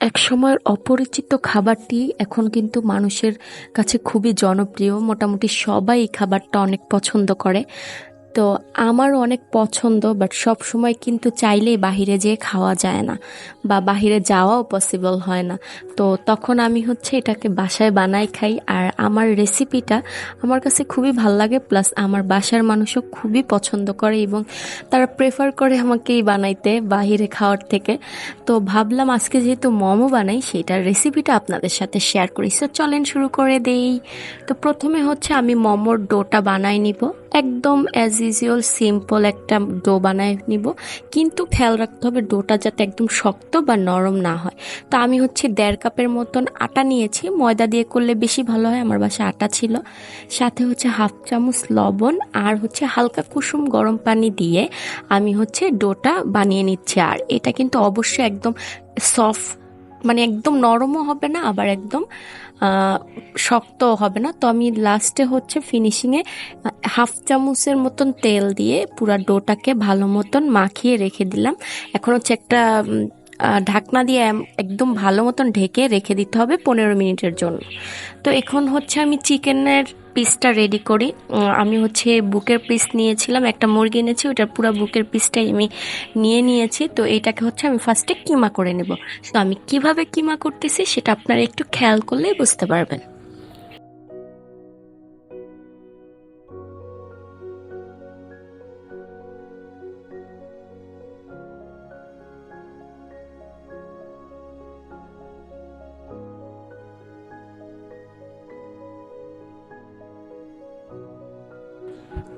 এক সময়ের অপরিচিত খাবারটি এখন কিন্তু মানুষের কাছে খুবই জনপ্রিয়। মোটামুটি সবাই এই খাবারটা অনেক পছন্দ করে। তো আমারও অনেক পছন্দ বাট সব সময় কিন্তু চাইলেই বাহিরে যেয়ে খাওয়া যায় না বা বাহিরে যাওয়াও পসিবল হয় না। তো তখন আমি হচ্ছে এটাকে বাসায় বানাই খাই আর আমার রেসিপিটা আমার কাছে খুবই ভালো লাগে প্লাস আমার বাসার মানুষও খুবই পছন্দ করে এবং তারা প্রেফার করে আমাকেই বানাইতে বাহিরে খাওয়ার থেকে। তো ভাবলাম আজকে যেহেতু মোমো বানাই, সেটার রেসিপিটা আপনাদের সাথে শেয়ার করি। সো চলেন শুরু করে দেই। তো প্রথমে হচ্ছে আমি মোমোর ডোটা বানাই নিব। একদম অ্যাজ ইউজুয়াল সিম্পল একটা ডো বানায় নিব। কিন্তু খেয়াল রাখতে হবে ডোটা যাতে একদম শক্ত বা নরম না হয়। তো আমি হচ্ছে দেড় কাপের মতন আটা নিয়েছি। ময়দা দিয়ে করলে বেশি ভালো হয়, আমার বাসায় আটা ছিল। সাথে হচ্ছে হাফ চামচ লবণ আর হচ্ছে হালকা কুসুম গরম পানি দিয়ে আমি হচ্ছে ডোটা বানিয়ে নিচ্ছি। আর এটা কিন্তু অবশ্যই একদম সফট মানে একদম নরমও হবে না, আবার একদম শক্ত হবে না। তো আমি লাস্টে হচ্ছে ফিনিশিংয়ে হাফ চামচের মতন তেল দিয়ে পুরো ডোটাকে ভালো মতন মাখিয়ে রেখে দিলাম। এখন হচ্ছে একটা ঢাকনা দিয়ে একদম ভালো মতন ঢেকে রেখে দিতে হবে পনেরো মিনিটের জন্য। তো এখন হচ্ছে আমি চিকেনের পিসটা রেডি করি। আমি হচ্ছে বুকের পিস নিয়েছিলাম, একটা মুরগি এনেছি ওটার পুরো বুকের পিসটাই আমি নিয়ে নিয়েছি। তো এইটাকে হচ্ছে আমি ফার্স্টে কিমা করে নেব। তো আমি কীভাবে কিমা করতেছি, সেটা আপনারা একটু খেয়াল করলেই বুঝতে পারবেন।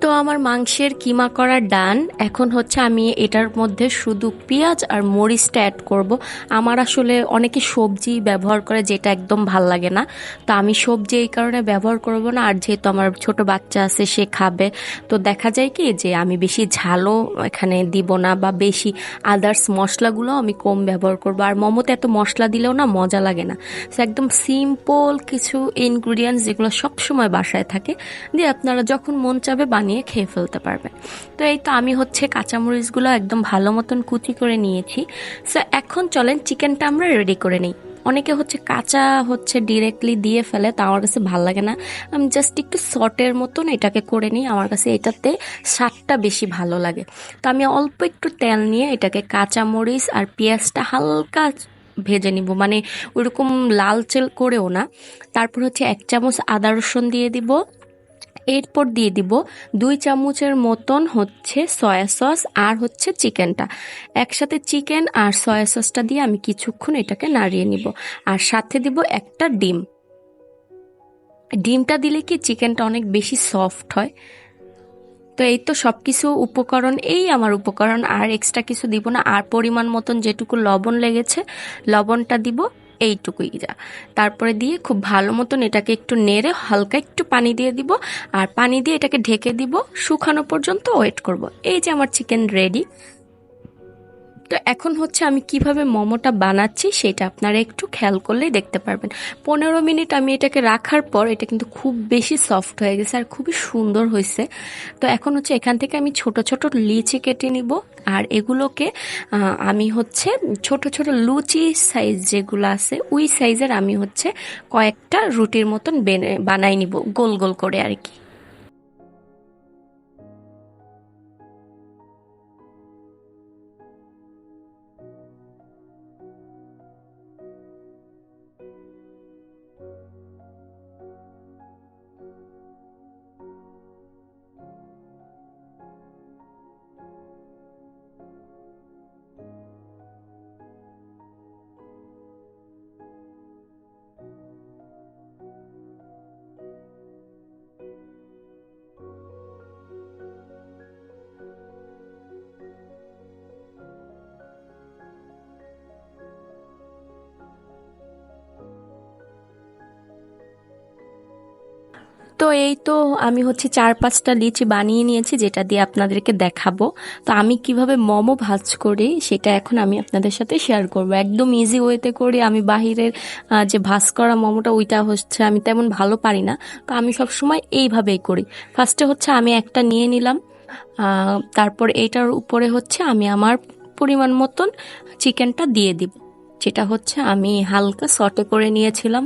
তো আমার মাংসের কিমা করা ডান। এখন হচ্ছে আমি এটার মধ্যে শুধু পেঁয়াজ আর মরিচটা অ্যাড করব। আমার আসলে অনেকে সবজি ব্যবহার করে যেটা একদম ভালো লাগে না। তো আমি সবজি এই কারণে ব্যবহার করব না। আর যেহেতু আমার ছোট বাচ্চা আছে, সে খাবে। তো দেখা যায় কি যে আমি বেশি ঝালও এখানে দিব না বা বেশি আদার্স মশলাগুলো আমি কম ব্যবহার করব। আর মোমোতে এত মশলা দিলেও না মজা লাগে না। একদম সিম্পল কিছু ইনগ্রিডিয়েন্টস যেগুলো সবসময় বাসায় থাকে। দিয়ে আপনারা যখন মন চাবে বানিয়ে খেয়ে ফেলতে পারবে। তো এই তো আমি হচ্ছে কাঁচামরিচগুলো একদম ভালো মতন কুচি করে নিয়েছি। সো এখন চলেন চিকেনটা আমরা রেডি করে নিই। অনেকে হচ্ছে কাঁচা হচ্ছে ডিরেক্টলি দিয়ে ফেলে, তা আমার কাছে ভালো লাগে না। আমি জাস্ট একটু শর্টের মতন এটাকে করে নিই, আমার কাছে এটাতে স্বাদটা বেশি ভালো লাগে। তো আমি অল্প একটু তেল নিয়ে এটাকে কাঁচা মরিচ আর পেঁয়াজটা হালকা ভেজে নিব। মানে ওইরকম লাল চেল করেও না। তারপর হচ্ছে এক চামচ আদা রসুন দিয়ে দিব। এরপর দিয়ে দিব দুই চামচের মতন হচ্ছে সয়া সস আর হচ্ছে চিকেনটা। একসাথে চিকেন আর সয়া সসটা দিয়ে আমি কিছুক্ষণ এটাকে নাড়িয়ে নিব। আর সাথে দিব একটা ডিম। ডিমটা দিলে কি চিকেনটা অনেক বেশি সফট হয়? তো এই তো সব কিছু উপকরণ, এই আমার উপকরণ। আর এক্সট্রা কিছু দিব না। আর পরিমাণ মতন যেটুকু লবণ লেগেছে, লবণটা দিব এইটুকুই যা। তারপরে দিয়ে খুব ভালো মতন এটাকে একটু নেড়ে হালকা একটু পানি দিয়ে দিব। আর পানি দিয়ে এটাকে ঢেকে দিব। শুকানো পর্যন্ত ওয়েট করব। এই যে আমার চিকেন রেডি তো এখন হচ্ছে আমি কীভাবে মোমোটা বানাচ্ছি সেটা আপনারা একটু খেয়াল করলেই দেখতে পারবেন। পনেরো মিনিট আমি এটাকে রাখার পর এটা কিন্তু খুব বেশি সফট হয়ে গেছে আর খুবই সুন্দর হয়েছে। তো এখন হচ্ছে এখান থেকে আমি ছোট ছোট লিচি কেটে নিব আর এগুলোকে আমি হচ্ছে ছোট ছোট লুচি সাইজ যেগুলো আছে ওই সাইজের আমি হচ্ছে কয়েকটা রুটির মতন বানাই নিব গোল গোল করে আর কি। এই তো আমি হচ্ছে চার পাঁচটা লিচি বানিয়ে নিয়েছি, যেটা দিয়ে আপনাদেরকে দেখাবো। তো আমি কীভাবে মোমো ভাজ করি, সেটা এখন আমি আপনাদের সাথে শেয়ার করব। একদম ইজি ওয়েতে করি। আমি বাহিরের যে ভাজ করা মোমোটা, ওইটা হচ্ছে আমি তেমন ভালো পারি না। তো আমি সব সময় এইভাবেই করি। ফার্স্টে হচ্ছে আমি একটা নিয়ে নিলাম। তারপর এইটার উপরে হচ্ছে আমি আমার পরিমাণ মতন চিকেনটা দিয়ে দিব। যেটা হচ্ছে আমি হালকা সটে করে নিয়েছিলাম।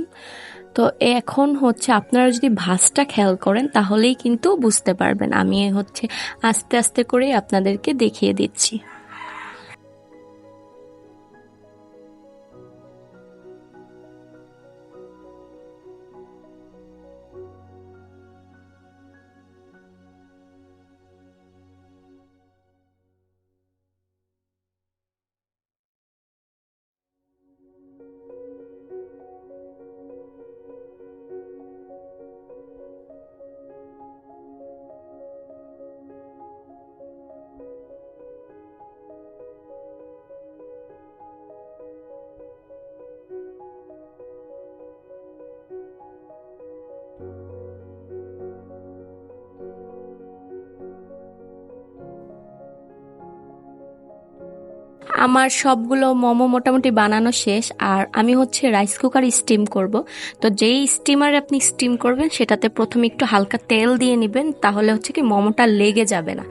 তো এখন হচ্ছে আপনারা যদি ভাসটা খেয়াল করেন, তাহলেই কিন্তু বুঝতে পারবেন। আমি হচ্ছে আস্তে আস্তে করে আপনাদেরকে দেখিয়ে দিচ্ছি। আমার সবগুলো মোমো মোটামুটি বানানো শেষ, আর আমি হচ্ছে রাইস কুকার স্টিম করব। তো যেই স্টিমারে আপনি স্টিম করবেন, সেটাতে প্রথমে একটু হালকা তেল দিয়ে নেবেন, তাহলে হচ্ছে কি মোমোটা লেগে যাবে না।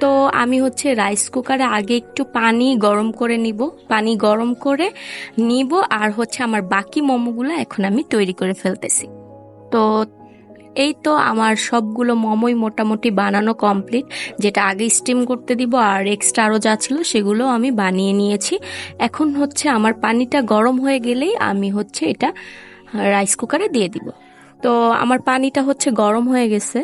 তো আমি হচ্ছে রাইস কুকারে আগে একটু পানি গরম করে নিব। পানি গরম করে নিব, আর হচ্ছে আমার বাকি মোমোগুলো এখন আমি তৈরি করে ফেলতেছি। তো এই তো আমার সবগুলো মোমোই মোটামুটি বানানো কমপ্লিট। যেটা আগে স্টিম করতে দিব আর এক্সট্রা আরও যা ছিল সেগুলো আমি বানিয়ে নিয়েছি। এখন হচ্ছে আমার পানিটা গরম হয়ে গেলেই আমি হচ্ছে এটা রাইস কুকারে দিয়ে দিব। তো আমার পানিটা হচ্ছে গরম হয়ে গেছে।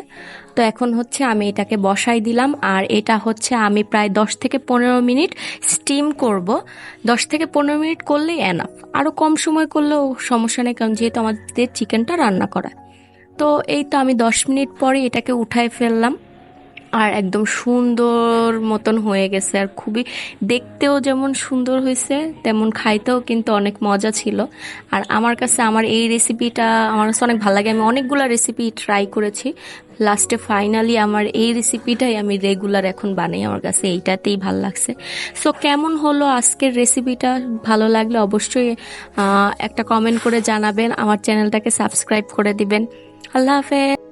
তো এখন হচ্ছে আমি এটাকে বসাই দিলাম আর এটা হচ্ছে আমি প্রায় দশ থেকে পনেরো মিনিট স্টিম করব। দশ থেকে পনেরো মিনিট করলেই এনাফ আরও কম সময় করলেও সমস্যা নেই, কারণ যেহেতু আমাদের চিকেনটা রান্না করা। তো এই তো আমি দশ মিনিট পরে এটাকে উঠায় ফেললাম। আর একদম সুন্দর মতন হয়ে গেছে। আর খুবই দেখতেও যেমন সুন্দর হয়েছে, তেমন খাইতেও কিন্তু অনেক মজা ছিল। আর আমার কাছে আমার এই রেসিপিটা আমার কাছে অনেক ভালো লাগে। আমি অনেকগুলো রেসিপি ট্রাই করেছি। লাস্টে ফাইনালি আমার এই রেসিপিটাই আমি রেগুলার এখন বানাই। আমার কাছে এইটাতেই ভালো লাগছে। সো কেমন হলো আজকের রেসিপিটা ভালো লাগলে অবশ্যই একটা কমেন্ট করে জানাবেন। আমার চ্যানেলটাকে সাবস্ক্রাইব করে দিবেন। I love it.